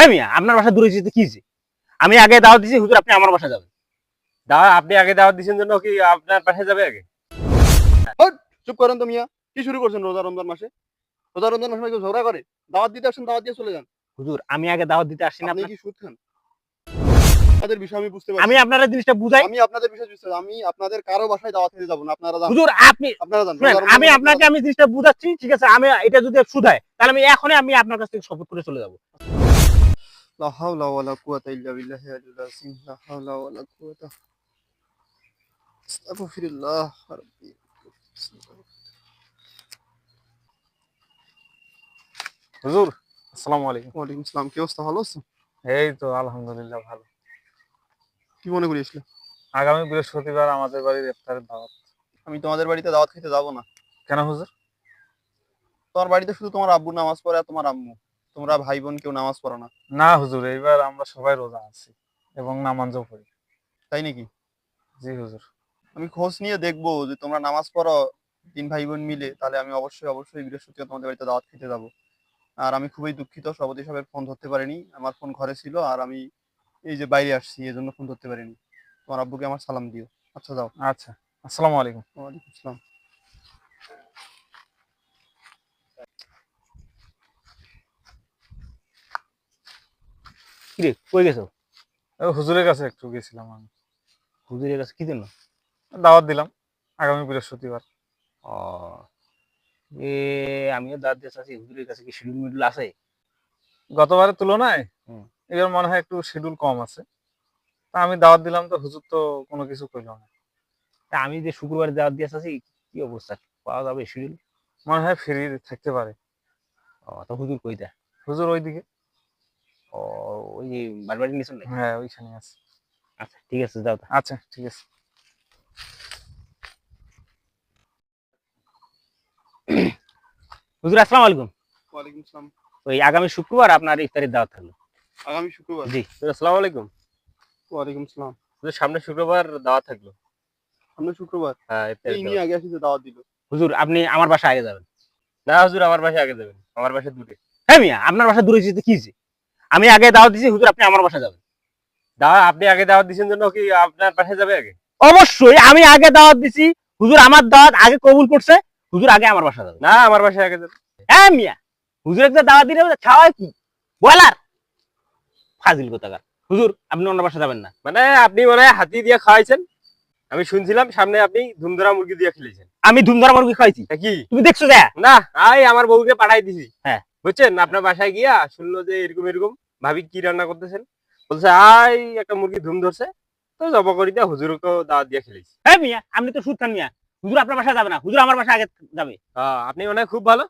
হ্যাঁ মিয়া আপনার বাসা দূরে যেতে কি হয়েছে? আমি আগে দাওয়াত দিছি হুজুর আপনি আমার বাসা যাবেন। দাওয়া আপনি আগে দাওয়াত দিয়েছেন জন্য কি আপনার পাশে যাবে আগে? চুপ করেন তো মিয়া কি শুরু করছেন রোজা রমজান মাসে? রোজা রমজান মাসে কেউ ঝগড়া করে? দাওয়াত দিতে আসেন দাওয়াত দিয়ে চলে যান। হুজুর আমি আগে দাওয়াত দিতে আসছি না আপনি কি সুদ খান আপনাদের বিষয় আমি বুঝতে পারছি। আমি আপনারা জিনিসটা বুঝাই। আমি আপনাদের বিষয় বুঝতে আমি আপনাদের কারও বাসায় দাওয়াত খেতে যাব না আপনারা যান। হুজুর আপনি আপনারা যান রমজান আমি আপনাকে আমি জিনিসটা বুঝাচ্ছি ঠিক আছে আমি এটা যদি শুধায় তাহলে আমি এখনই আমি আপনার কাছ থেকে শপথ করে চলে যাব। লা হাওলা ওয়ালা কুওয়াতা ইল্লা বিল্লাহি আলিল আযীম লা হাওলা ওয়ালা কুওয়াতা আস্তাগফিরুল্লাহ রাব্বি হুজুর আসসালামু আলাইকুম। ওয়ালাইকুম আসসালাম কি অবস্থা? ভালো আছো এই তো আলহামদুলিল্লাহ ভালো। কি মনে করিসলে আগামী বৃহস্পতিবার আমাদের বাড়ির ইফতারের দাওয়াত। আমি তোমাদের বাড়িতে দাওয়াত খেতে যাব না। কেন হুজুর? তোমার বাড়িতে শুধু তোমার আব্বু নামাজ পড়ে আর তোমার আম্মু। তোমরা ভাই বোন কেউ নামাজ পড়ো না। না হুজুর এইবার আমরা সবাই রোজা আছি এবং নামাজও পড়ি। তাই নাকি? জি হুজুর। আমি খোঁজ নিয়ে দেখব যে তোমরা নামাজ পড়ো তিন ভাই বোন মিলে তাহলে আমি অবশ্যই অবশ্যই বৃহস্পতিবার তোমাদের বাড়িতে দাওয়াত খেতে যাব। আর আমি খুবই দুঃখিত সভাপতি সাহেবের ফোন ধরতে পারিনি। আমার ফোন ঘরে ছিল আর আমি এই যে বাইরে আসছি এই জন্য ফোন ধরতে পারিনি। তোমার আব্বুকে আমার সালাম দিও। আচ্ছা যাও। আচ্ছা আসসালামু আলাইকুম। ওয়ালাইকুম আসসালাম। কি রে? কই গেছো? হুজুরের কাছে একটু গেছিলাম আমি। হুজুরের কাছে? কি জন্য? দাওয়াত দিলাম আগামী বৃহস্পতিবার। ও এ আমিও দাওয়াত দিয়ে চাচ্ছি। হুজুরের কাছে কি শিডিউল মিডুল আছে? গতবারের তুলনায় হুম। এবার মনে হয় একটু শিডিউল কম আছে। তা আমি দাওয়াত দিলাম তো হুজুর তো কোনো কিছু কইল না। তা আমি যে শুক্রবারে দাওয়াত দিয়ে চাচ্ছি কি অবস্থা? পাওয়া যাবে শিডিউল মনে হয় ফ্রি থাকতে পারে। ও তো হুজুর কইতা হুজুর ওইদিকে। ওই যে নাকি হ্যাঁ ওইখানে আছে। আচ্ছা ঠিক আছে যাও আচ্ছা ঠিক আছে। হুজুর আসসালামু আলাইকুম। ওয়ালাইকুম আসসালাম ওই আগামী শুক্রবার আপনার ইফতারের দাওয়াত থাকল। আগামী শুক্রবার? জি আসসালামু আলাইকুম। ওয়ালাইকুম আসসালাম সামনে শুক্রবার দাওয়াত থাকল। সামনে শুক্রবার? হ্যাঁ এই নিয়ে আগে আসি দাওয়াত দিল। হুজুর আপনি আমার বাসা আগে যাবেন। না হুজুর আমার বাসায় আগে যাবেন। আমার বাসায় দূরে। হ্যাঁ মিয়া আপনার বাসা দূরে যেতে কি হয়েছে? আমি আগে দাওয়াত দিছি হুজুর আপনি আমার বাসা যাবেন। দাওয়া আপনি আগে দাওয়াত দিয়েছেন জন্য কি আপনার পাশে যাবে আগে? অবশ্যই আমি আগে দাওয়াত দিছি। হুজুর আমার দাওয়াত আগে কবুল করছে। হুজুর আগে আমার বাসা যাবেন না আমার বাসায় আগে যাবে। হ্যাঁ মিয়া হুজুর একটা দাওয়াত দিলে খাওয়ায় কি? বলার ফাজিল কোথাকার। হুজুর আপনি অন্য বাসা যাবেন না। মানে আপনি মনে হাতি দিয়ে খাওয়াইছেন। আমি শুনছিলাম সামনে আপনি ধুমধরা মুরগি দিয়ে খেলেছেন। আমি ধুমধারা মুরগি খাইছি কি? তুমি দেখছ না আই আমার বউকে পাঠাই দিছি। হ্যাঁ। বুঝছেন? আপনার বাসায় গিয়া শুনলো যে এরকম এরকম। ভাবি কি রান্না করতেছেন? বলছে আই একটা মুরগি ধুম ধরছে। তো জব করি দিয়ে হুজুরকেও দাওয়াত দিয়ে খেলেছি। হ্যাঁ মিয়া আপনি তো সুদ খান মিয়া। হুজুর আপনার বাসায় যাবে না। হুজুর আমার বাসা আগে যাবে। আপনি মনে খুব ভালো।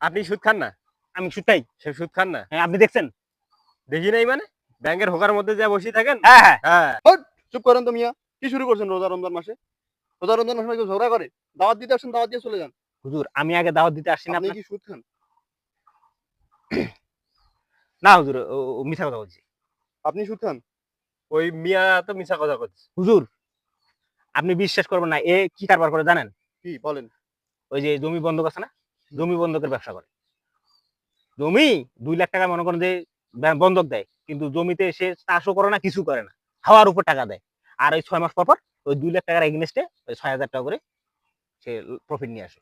আপনি সুদ খান না? আমি সুদ খাই। সে সুদ খান না? হ্যাঁ আপনি দেখছেন? দেখি নাই মানে? ব্যাংকের হোকার মধ্যে যা বসে থাকেন? হ্যাঁ হ্যাঁ। হ্যাঁ। চুপ করেন তো মিয়া। কি শুরু করছেন রোজা রমজান মাসে? রোজা রমজান মাসে কেউ ঝগড়া করে। দাওয়াত দিতে আসেন দাওয়াত দিয়ে চলে যান। হুজুর আমি আগে দাওয়াত দিতে আসছি না আপনি কি সুদ খান? না হুজুর ও- মিথ্যা কথা বলছি। আপনি সুদ খান। ওই মিয়া তো মিছা কথা করছে হুজুর আপনি বিশ্বাস করবেন না এ কি কারবার করে জানেন? কি বলেন। ওই যে জমি বন্ধক আছে না জমি বন্ধকের ব্যবসা করে। জমি দুই লাখ টাকা মনে করেন যে বন্ধক দেয় কিন্তু জমিতে সে চাষও করে না কিছু করে না হাওয়ার উপর টাকা দেয়। আর ওই ছয় মাস পর পর ওই দুই লাখ টাকার এগেনস্টে ওই ছয় হাজার টাকা করে সে প্রফিট নিয়ে আসে।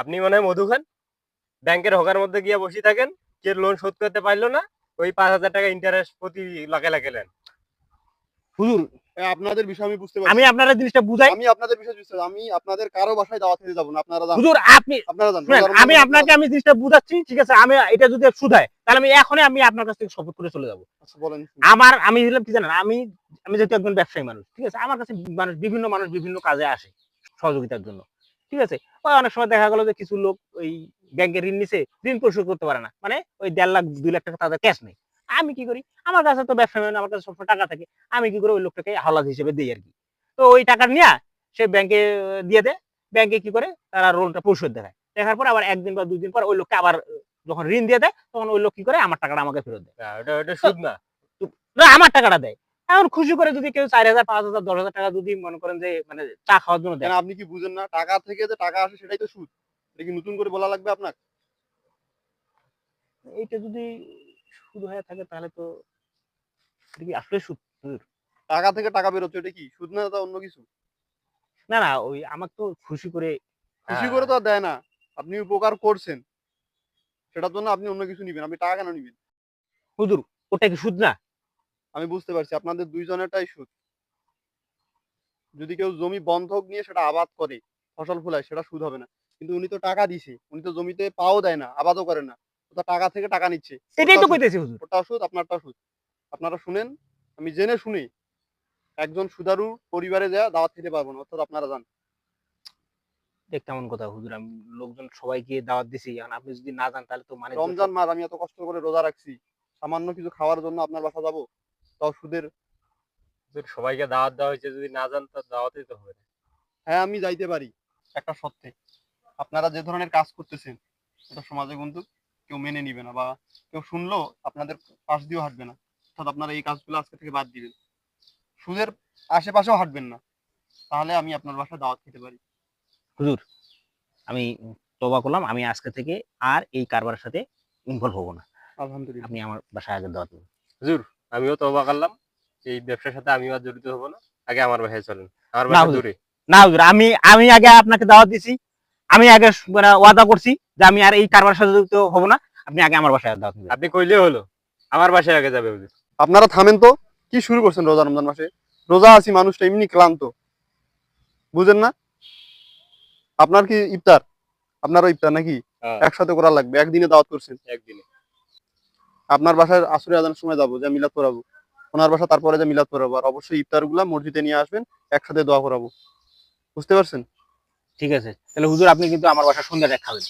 আপনি মনে হয় মধু খান? ব্যাংকের হোকার মধ্যে গিয়ে বসে থাকেন কে লোন শোধ করতে পারল না ওই পাঁচ হাজার টাকা ইন্টারেস্ট প্রতি লাখে লাখে নেন। হুজুর আপনাদের বিষয় আমি বুঝতে পারছি। আমি আপনারা জিনিসটা বুঝাই। আমি আপনাদের বিষয় বুঝতে আমি আপনাদের কারও বাসায় দাওয়াত খেতে যাব না আপনারা যান হুজুর আপনি আপনারা রমজান আমি আপনাকে আমি জিনিসটা বুঝাচ্ছি ঠিক আছে? আমি এটা যদি শুধায় তাহলে আমি এখনই আমি আপনার কাছ থেকে শপথ করে চলে যাব। আচ্ছা বলেন। আমার আমি হলাম কি জানেন আমি আমি যেহেতু একজন ব্যবসায়ী মানুষ ঠিক আছে? আমার কাছে মানুষ বিভিন্ন মানুষ বিভিন্ন কাজে আসে সহযোগিতার জন্য। ঠিক আছে? ওই অনেক সময় দেখা গেল যে কিছু লোক ওই ব্যাংকের ঋণ নিছে ঋণ পরিশোধ করতে পারে না। মানে ওই দেড় লাখ দুই লাখ টাকা তাদের ক্যাশ নেই। আমি কি করি? আমার কাছে তো ব্যবসা আমার কাছে সবসময় টাকা থাকে। আমি কি করি ওই লোকটাকে হালাত হিসেবে দিই আর কি? তো ওই টাকা নিয়ে সে ব্যাংকে দিয়ে দেয়। ব্যাংকে কি করে? তারা রোলটা পরিশোধ দেখায়। দেখার পর আবার একদিন বা দুই দিন পর ওই লোককে আবার যখন ঋণ দিয়ে দেয় তখন ওই লোক কি করে? আমার টাকাটা আমাকে ফেরত দেয়। সুদ না আমার টাকাটা দেয়। এখন খুশি করে যদি কেউ চার হাজার পাঁচ হাজার দশ হাজার টাকা যদি মনে করেন যে মানে চা খাওয়ার জন্য দেয়। কেন আপনি কি বুঝেন না? টাকা থেকে যে টাকা আসে সেটাই তো সুদ। এটা কি নতুন করে বলা লাগবে আপনার? এইটা যদি সুদ হয়ে থাকে তাহলে তো এটা কি আসলে সুদ? টাকা থেকে টাকা বেরোচ্ছে এটা কি সুদ না তা অন্য কিছু? না না ওই আমাকে তো খুশি করে খুশি করে তো আর দেয় না। আপনি উপকার করছেন। সেটার জন্য আপনি অন্য কিছু নিবেন আপনি টাকা কেন নিবেন? হুজুর ওটা কি সুদ না? আমি বুঝতে পারছি আপনাদের দুইজনেরটাই সুদ। যদি কেউ জমি বন্ধক নিয়ে সেটা আবাদ করে ফসল ফলায় সেটা সুদ হবে না। কিন্তু উনি তো টাকা দিছে উনি তো জমিতে পাও দেয় না আবাদও করে না। তো টাকা থেকে টাকা নিচ্ছে। সেটাই তো সুদ। কইতেছি হুজুর। ওটা সুদ আপনারটা সুদ। আপনারা শুনেন আমি জেনে শুনে একজন সুদারু পরিবারে যা দাওয়াত খেতে পারব না অর্থাৎ আপনারা যান দেখ কেমন কথা হুজুর আমি লোকজন সবাইকে দাওয়াত দিছি এখন আপনি যদি না যান তাহলে তো মানে রমজান মাস আমি এত কষ্ট করে রোজা রাখছি সামান্য কিছু খাওয়ার জন্য আপনার বাসা যাব? তাও সুদের সবাইকে দাওয়াত দেওয়া হয়েছে যদি না জান তো দাওয়াতই তো হবে হ্যাঁ আমি যাইতে পারি। একটা সত্যি। আপনারা যে ধরনের কাজ করতেছেন এটা সমাজে কিন্তু কেউ মেনে নিবে না বা কেউ শুনলো আপনাদের পাশ দিয়েও হাঁটবে না। অর্থাৎ আপনারা এই কাজগুলো আজকে থেকে বাদ দিবেন। সুদের আশেপাশেও হাঁটবেন না। তাহলে আমি আপনার বাসায় দাওয়াত খেতে পারি। হুজুর আমি তবা করলাম। আমি আজকে থেকে আর এই কারবারের সাথে ইনভলভ হব না। আলহামদুলিল্লাহ। আপনি আমার বাসায় আগে দাওয়াত দেবেন হুজুর আমিও তওবা করলাম। এই ব্যবসার সাথে আমিও আর জড়িত হব না। আগে আমার বাসায় চলেন। আমার হুজুর। দূরে। না হুজুর আমি আমি আগে আপনাকে দাওয়াত দিছি। আমি আগে মানে ওয়াদা করছি যে আমি আর এই কারবারের সাথে যুক্ত হব না। আপনি আগে আমার বাসায় দাওয়াত দেবেন। আপনি কইলে হলো। আমার বাসায় আগে যাবে হুজুর। আপনারা থামেন তো। কি শুরু করছেন রোজা রমজান মাসে? রোজা আছি মানুষটা এমনি ক্লান্ত। বুঝেন না? আপনার কি ইফতার? আপনারও ইফতার নাকি? হ্যাঁ। একসাথে করা লাগবে। একদিনে দাওয়াত করছেন। একদিনে। আপনার বাসায় আসরে আজানের সময় যাব যে মিলাদ করাবো ওনার বাসা তারপরে যে মিলাদ করাবো আর অবশ্যই ইফতারগুলা মসজিদে নিয়ে আসবেন একসাথে দোয়া করাবো বুঝতে পারছেন? ঠিক আছে। তাহলে হুজুর আপনি কিন্তু আমার বাসায় সন্ধ্যাটা খাবেন।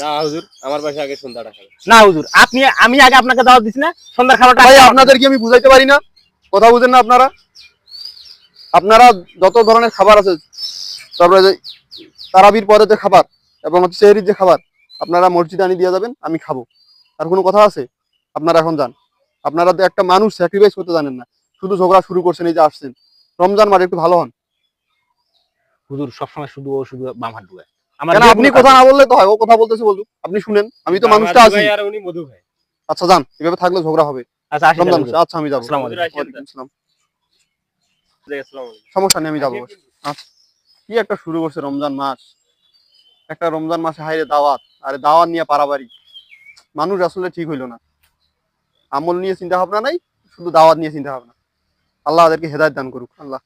না হুজুর আমার বাসায় আগে সন্ধ্যাটা না হুজুর আপনি আমি আগে আপনাকে দাওয়াত দিছি না সন্ধ্যার খাবারটা ভাই আপনাদের কি আমি বুঝাইতে পারি না। কথা বুঝেন না আপনারা? আপনারা যত ধরনের খাবার আছে তারপরে যে তারাবির পরে যে খাবার এবং হচ্ছে সেহরির যে খাবার আপনারা মসজিদে আনি দিয়ে যাবেন আমি খাব। আর কোনো কথা আছে? আপনারা এখন যান। আপনারা তো একটা মানুষ স্যাক্রিফাইস করতে জানেন না। শুধু ঝগড়া শুরু করছেন এই যে আসছেন। রমজান মারে একটু ভালো হন। হুজুর সবসময় শুধু ও শুধু বাম হাত ডুবায় আপনি কথা না বললে তো হয়। ও কথা বলতেছে বলুক। আপনি শুনেন। আমি তো মানুষটা আছি। আর উনি মধু ভাই আচ্ছা যান। এভাবে থাকলে ঝগড়া হবে। আচ্ছা। আচ্ছা আমি যাব। সমস্যা নেই আমি যাব। আচ্ছা কি একটা শুরু করছে রমজান মাস? একটা রমজান মাসে হাইরে দাওয়াত। আরে দাওয়াত নিয়ে পারাবারি। মানুষ আসলে ঠিক হইল না। আমল নিয়ে চিন্তা ভাবনা নাই, শুধু দাওয়াত নিয়ে চিন্তা ভাবনা আল্লাহ তাদেরকে হেদায়ত দান করুক, আল্লাহ।